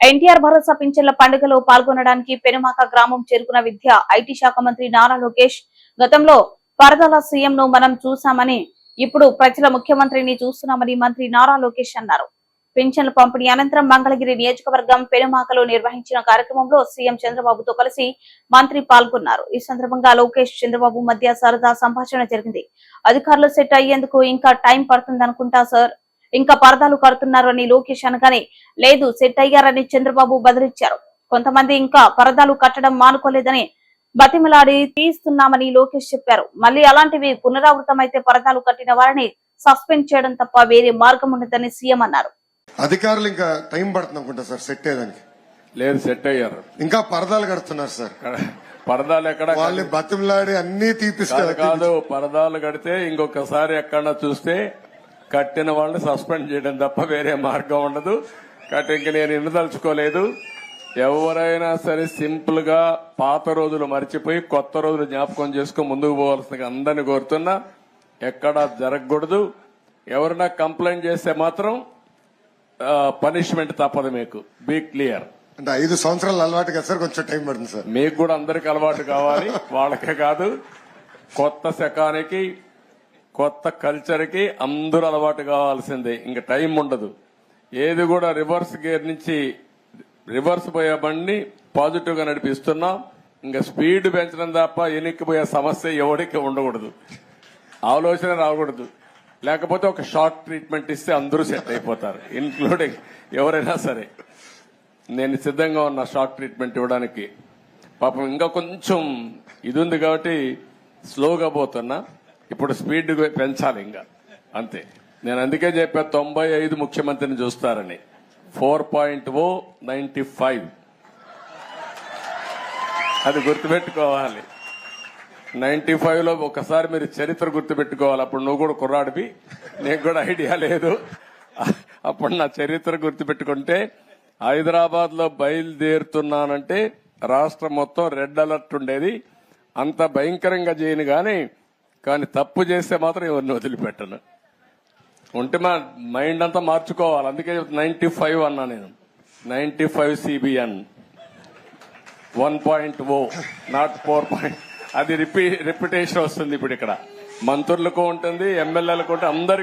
ఎన్టీఆర్ భరోసా పింఛన్ల పండుగలో పాల్గొనడానికి పెనుమాక గ్రామం చేరుకున్న విద్య ఐటీ శాఖ మంత్రి నారా లోకేష్ గతంలో పరదల సీఎం ను మనం చూశామని ఇప్పుడు ప్రజల ముఖ్యమంత్రిని చూస్తున్నామని మంత్రి నారా లోకేష్ అన్నారు. పింఛన్ల పంపిణీ అనంతరం మంగళగిరి నియోజకవర్గం పెనుమాకలో నిర్వహించిన కార్యక్రమంలో సీఎం చంద్రబాబుతో కలిసి మంత్రి పాల్గొన్నారు. ఈ సందర్భంగా లోకేష్ చంద్రబాబు మధ్య సరదా సంభాషణ జరిగింది. అధికారులు సెట్ అయ్యేందుకు ఇంకా టైం పడుతుందనుకుంటా సార్? ఇంకా పరదాలు కడుతున్నారు అని లోకేష్ అనగానే లేదు సెట్ అయ్యారని చంద్రబాబు బదిలిచ్చారు కొంతమంది ఇంకా పరదాలు కట్టడం మానుకోలేదని బతిమలాడి తీస్తున్నామని లోకేష్ చెప్పారు. మళ్ళీ అలాంటివి పునరావృతమైతే పరదాలు కట్టిన వారిని సస్పెండ్ చేయడం తప్ప వేరే మార్గం ఉండదని సీఎం అన్నారు. అధికారులు ఇంకా టైం పడుతుంది అనుకుంటా సార్ సెట్ అయ్యేదానికి. లేదు సెట్ అయ్యారు. ఇంకా పరదాలు కడుతున్నారు సార్. పరదాలు ఎక్కడ వాళ్ళని బతిమలాడి అన్ని తీపిస్తారు. కాదు పరదాలు కడితే ఇంకొకసారి ఎక్కడన్నా చూస్తే కట్టిన వాళ్ళని సస్పెండ్ చేయడం తప్ప వేరే మార్గం ఉండదు. కాబట్టి ఇంక నేను ఇండదలుచుకోలేదు ఎవరైనా సరే సింపుల్గా పాత రోజులు మర్చిపోయి కొత్త రోజులు జ్ఞాపకం చేసుకుని ముందుకు పోవాల్సిన అందరిని కోరుతున్నా. ఎక్కడా జరగకూడదు. ఎవరైనా కంప్లైంట్ చేస్తే మాత్రం పనిష్మెంట్ తప్పదు మీకు. Be clear. అంటే ఐదు సంవత్సరాలు అలవాటు కదా సార్ కొంచెం టైం పడుతుంది సార్. మీకు కూడా అందరికి అలవాటు కావాలి. వాళ్ళకే కాదు. కొత్త శకానికి కొత్త కల్చర్కి అందరూ అలవాటు కావాల్సిందే. ఇంకా టైం ఉండదు. ఏది కూడా రివర్స్ గేర్ నుంచి రివర్స్ పోయే బండిని పాజిటివ్గా నడిపిస్తున్నాం. ఇంకా స్పీడ్ పెంచడం తప్ప ఎనిక్కిపోయే సమస్య ఎవరికి ఉండకూడదు. ఆలోచన రాకూడదు. లేకపోతే ఒక షార్ట్ ట్రీట్మెంట్ ఇస్తే అందరూ సెట్ అయిపోతారు ఇన్క్లూడింగ్ ఎవరైనా సరే. నేను సిద్ధంగా ఉన్న షార్ట్ ట్రీట్మెంట్ ఇవ్వడానికి. పాపం ఇంకా కొంచెం ఇది ఉంది కాబట్టి స్లోగా పోతున్నా. ఇప్పుడు స్పీడ్ పెంచాలి ఇంకా. అంతే. నేను అందుకే చెప్పా తొంభై ఐదు ముఖ్యమంత్రిని చూస్తారని. Four point o ninety five. అది గుర్తుపెట్టుకోవాలి. నైన్టీ ఫైవ్లో ఒకసారి మీరు చరిత్ర గుర్తుపెట్టుకోవాలి. అప్పుడు నువ్వు కూడా కుర్రాడివి. నీకు కూడా ఐడియా లేదు. అప్పుడు నా చరిత్ర గుర్తుపెట్టుకుంటే హైదరాబాద్లో బయలుదేరుతున్నానంటే రాష్ట్రం మొత్తం రెడ్ అలర్ట్ ఉండేది. అంత భయంకరంగా చేయను కానీ కానీ తప్పు చేస్తే మాత్రం ఎవరిని వదిలిపెట్టను. ఉంటే మా మైండ్ అంతా మార్చుకోవాలి. అందుకే నైన్టీ ఫైవ్ అన్నా నేను. Ninety five CBN one point o not four point. అది రిపీ రిపిటేషన్ వస్తుంది ఇప్పుడు ఇక్కడ. మంత్రులకు ఉంటుంది ఎమ్మెల్యేలకు ఉంటుంది అందరికి